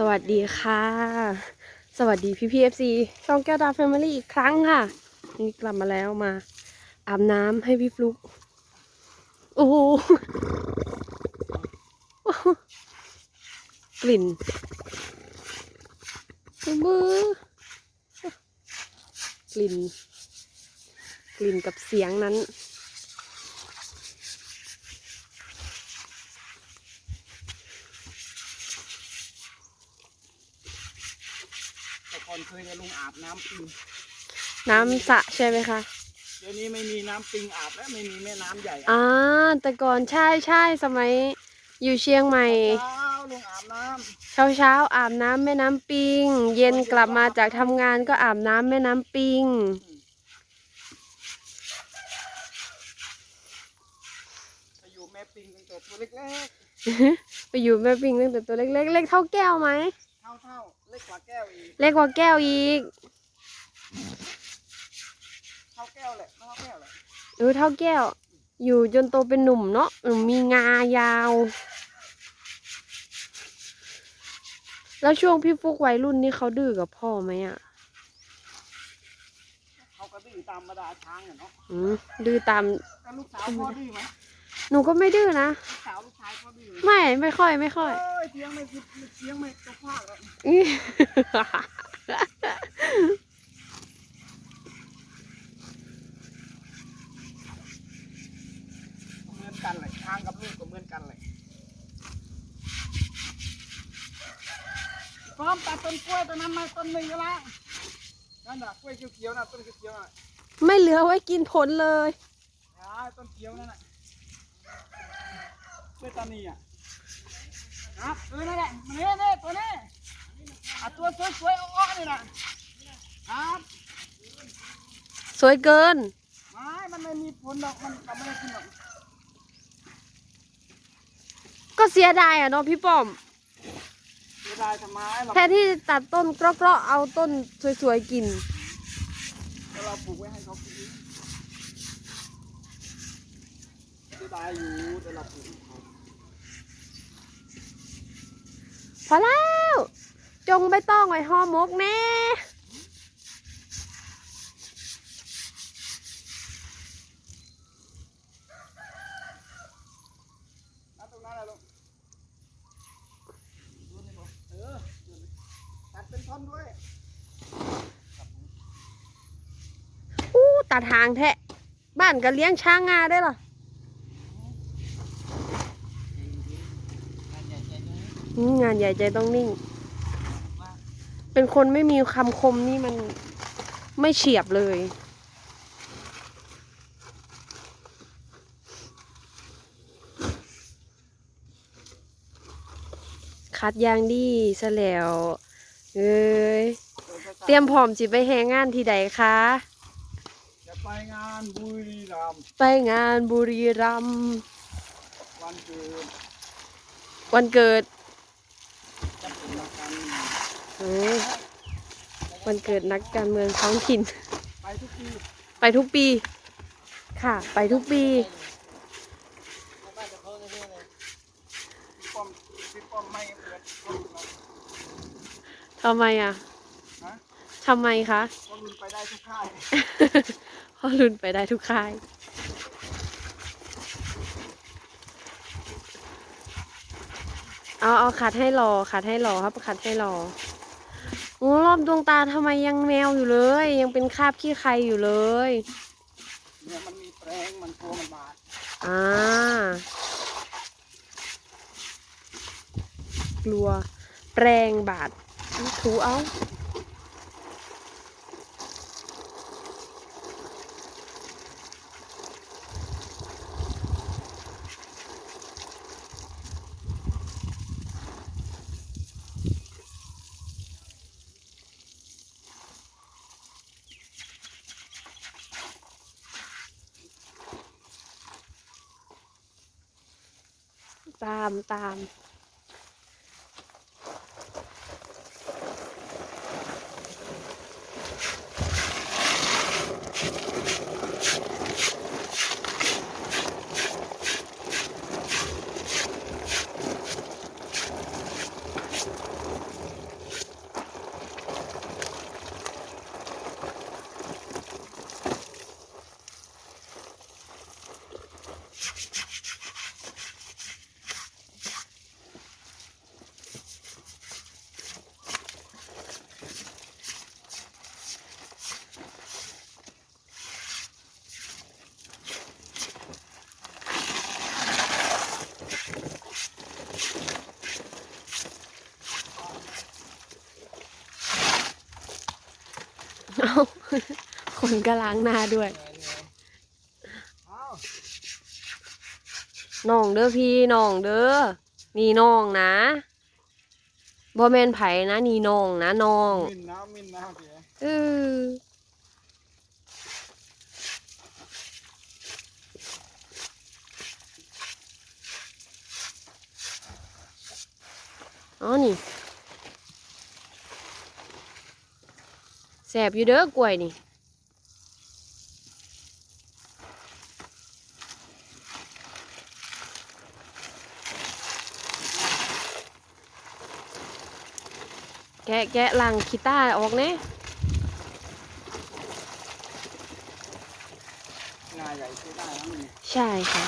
สวัสดีค่ะ สวัสดีพี่พีเอฟซีช่องแก้วดาวแฟมิลี่อีกครั้งค่ะ นี่กลับมาแล้วมา อาบน้ำให้พี่ฟลุก โอ้โหโอ้โหกลิ่นมือกลิ่น กลิ่นกับเสียงนั้น แต่ก่ อนเคยจะลงอาบน้ำปิงน้ำสระใช่ไหมคะเดี๋ยวนี้ไม่มีน้ำปิงอาบแล้วไม่มีแม่น้ำใหญ่อาบอ่าแต่ก่อนใช่ใช่สมัยอยู่เชียงใหม่ เช้าลงอาบน้เช้าเช้าๆอาบน้ำแม่น้ำปิง เย็นกลับมาจากทำงานก็อาบน้ำแม่น้ำปิงำไปอยู่แม่ปิงตั้งแต่ตัวเล็กไปอยู่แม่ปิงตั้งแต่ตัวเล็กๆเล็กเท่าแก้วไหมๆเท่า เท่าๆเล็กกว่าแก้วอีกเล็กกว่าแก้วอีก เท่าแก้วแหละเท่าแก้วแหละเออเท่าแก้ว อยู่จนโตเป็นหนุ่มเนาะอืมมีงายาว แล้วช่วงพี่ฟุกวัยรุ่นนี่เขาดื้อกับพ่อไหมอะเขาก็ดื้อตามธรรมดาช้างอะเนาะอืมดื้อตามแต่ลูกสาวพ่อดื้อไหม หนูก็ไม่ดื้อนะลูกสาวลูกชายพ่อดื้อไหมไม่ไม่ค่อยไม่ค่อยเอ้ยเสียงไม่คิดเสียงไม่ตกพลาดเลยอื้อเหมือนกันเลยช้างกับลูกก็เหมือนกันเลยพร้อมตัดต้นกล้วยต้นนั้นมาต้นหนึ่งก็ละนั่นน่ะกล้วยเขียวๆน่ะต้นเขียวๆน่ะไม่เหลือไว้กินผลเลย อ่าต้นเขียวนั่นแหละเพื่อ ตานีอะครับเออนั่นแหละมาเนี่ยเนี่ยตัวนี้อะตัวสวยๆอ้อๆนี่นะครับสวยเกินไม่มันไม่มีผลหรอกมันเราไม่ได้กินหรอกก็เสียดายอะเนาะพี่ป้อมเสียดายทำไมเราแทนที่ตัดต้นเกราะๆเอาต้นสวยๆกิน เราปลูกไว้ให้เขากินเสียดายอยู่แต่เราปลูกให้เขา พอแล้ว จงใบต้องไว้ห่อหมกแน่นัดตรงนั้นแหละลูกดูนี่บ่เออดูนี่ตัดเป็นท่อนด้วยอู้ตัดหางแทะ บ้านก็เลี้ยงช้างงาได้เหรออืม งานใหญ่ใจต้องนิ่ง เป็นคนไม่มีคำคมนี่มันไม่เฉียบเลย คัดยางดีซะแล้ว เอ้ย เตรียมพร้อมจิไปแหงงานที่ใดคะ จะไปงานบุรีรัมย์ไปงานบุรีรัมย์วันเกิดวันเกิด วันเกิดนักการเมืองท้องถิ่น ไปทุกปี ไปทุกปี ค่ะ ไปทุกปีพี่ป้อมพี่ป้อมไม่เปิดคนอื่นหรอกทำไมอะฮะทำไมคะคนอื่นไปได้ทุกค่ายพ่อรุนไปได้ทุกค่าย เอาเอาขัดให้รอขัดให้รอครับขัดให้รอโอ้รอบดวงตาทำไมยังแมวอยู่เลย ยังเป็นคราบขี้ใครอยู่เลยเนี่ยมันมีแปรงมันกลัวมันบาดอ่ากลัว แปรงบาดถูเอา ตามตาม คนก็ล้างหน้าด้วยเอาน้องเด้อพี่น้องเด้อ นี่น้องนะบ่แม่นไผนะ นี่น้องนะน้อง มินน้ำมินน้ำเดี๋ยวเอออ๋อนี่แส บอยู่เด้อกล้วยนี่แกะแกะลังคีต้าออกเน่งาใหญ่ใช้ได้นะมันใช่ค่ะ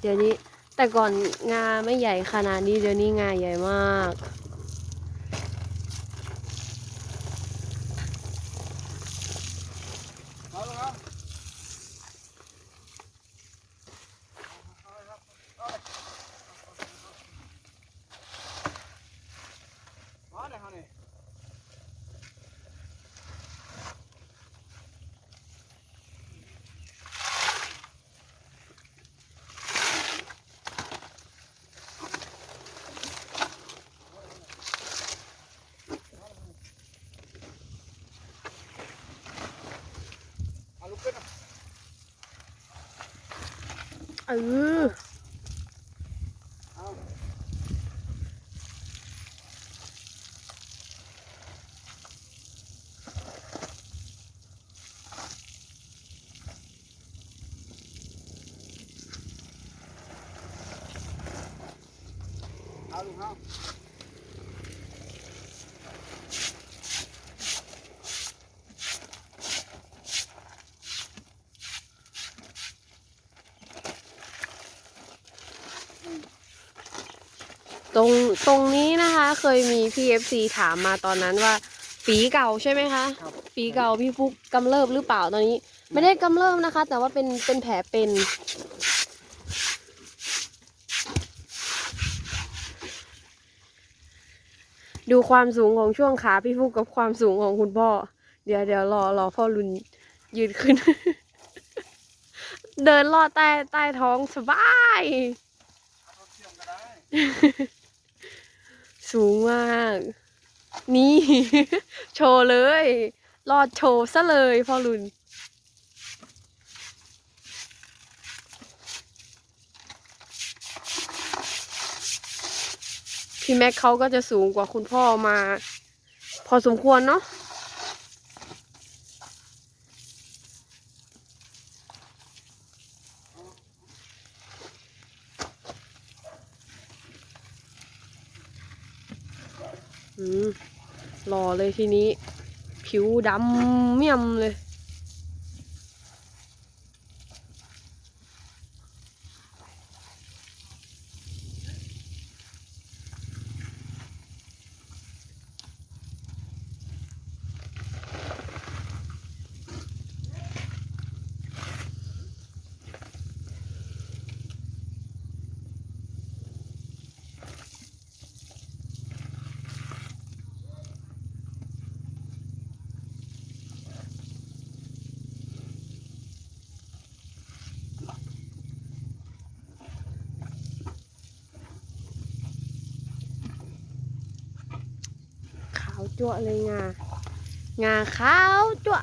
เดี๋ยวนี้แต่ก่อนงาไม่ใหญ่ขนาดนี้เดี๋ยวนี้งาใหญ่มาก เอาลงครับมาเลยเขาเนี่ย เอาลุกขึ้นนะ เออเอาลูกเอา ตรงตรงนี้นะคะเคยมี PFC ถามมาตอนนั้นว่าฝีเก่าใช่ไหมคะครับ ฝีเก่าพี่ฟุกกำเริบหรือเปล่าตอนนี้ ไม่ได้กำเริบนะคะ แต่ว่าเป็นเป็นแผลเป็นดูความสูงของช่วงขาพี่ฟุกกับความสูงของคุณพ่อ เดี๋ยวเดี๋ยวรอรอพ่อรุนยืนขึ้น เดินลอดใต้ใต้ท้องสบายรถเทียมก็ได้ สูงมาก นี่ โชว์เลย รอดโชว์ซะเลยพ่อลุนพี่แม็กเขาก็จะสูงกว่าคุณพ่อมา พอสมควรเนาะ อืมหล่อ เลยทีนี้ ผิวดำเมี่ยมเลย จั่วเลยงางาขาวจั่ว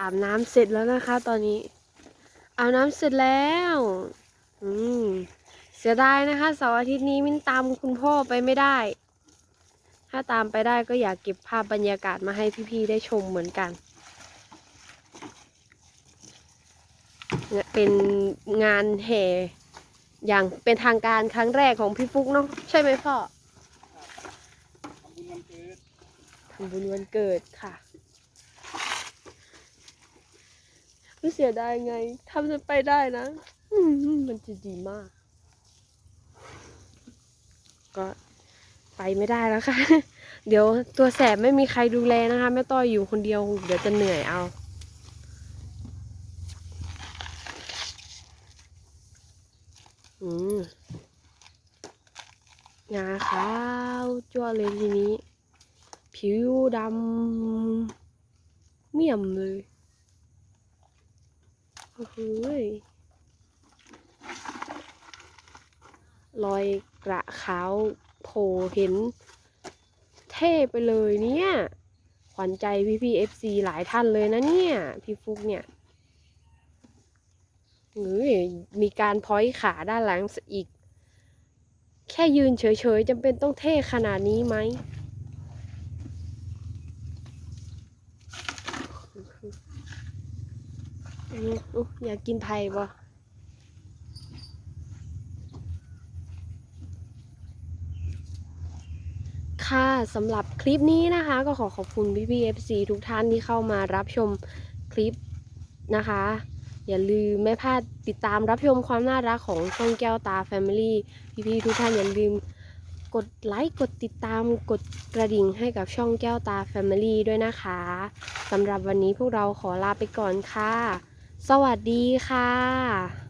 อาบน้ำเสร็จแล้วนะคะ ตอนนี้ อาบน้ำเสร็จแล้ว อืมเสียดายนะคะเสาร์อาทิตย์นี้มิ้นตามคุณพ่อไปไม่ได้ ถ้าตามไปได้ก็อยากเก็บภาพบรรยากาศมาให้พี่ๆได้ชมเหมือนกันเป็นงานแห่อย่างเป็นทางการครั้งแรกของพี่ฟุกเนาะใช่ไหมพ่อทำบุญวันเกิดทำบุญวันเกิดค่ะ ไม่เสียดายไงทำจะไปได้นะมมันจะดีมาก ก็ไปไม่ได้แล้วค่ะ เดี๋ยวตัวแสบไม่มีใครดูแลนะคะแม่ต้อยอยู่คนเดียว เดี๋ยวจะเหนื่อยเอาอืมงาขาวจั่วเลยทีนี้ ผิวดำเมี่ยมเลย โอ้โหรอยกระขาวโผล่เห็น เท่ไปเลยเนี่ย ขวัญใจพี่พี่เอฟซีหลายท่านเลยนะเนี่ย พี่ฟุกเนี่ยเฮ้ยมีการพอยต์ขาด้านหลังอีก แค่ยืนเฉยๆจำเป็นต้องเท่ขนาดนี้ไหม อืมอุ๊ยอยากกินไผ่บ่ค่ะสำหรับคลิปนี้นะคะ ก็ขอขอบคุณพี่พี่ FC ทุกท่านที่เข้ามารับชมคลิปนะคะ อย่าลืมไม่พลาดติดตามรับชมความน่ารักของช่องแก้วตา Family พี่พี่ทุกท่านอย่าลืมกดไลค์กดติดตามกดกระดิ่งให้กับช่องแก้วตา Family ด้วยนะคะสำหรับวันนี้พวกเราขอลาไปก่อนค่ะ สวัสดีค่ะ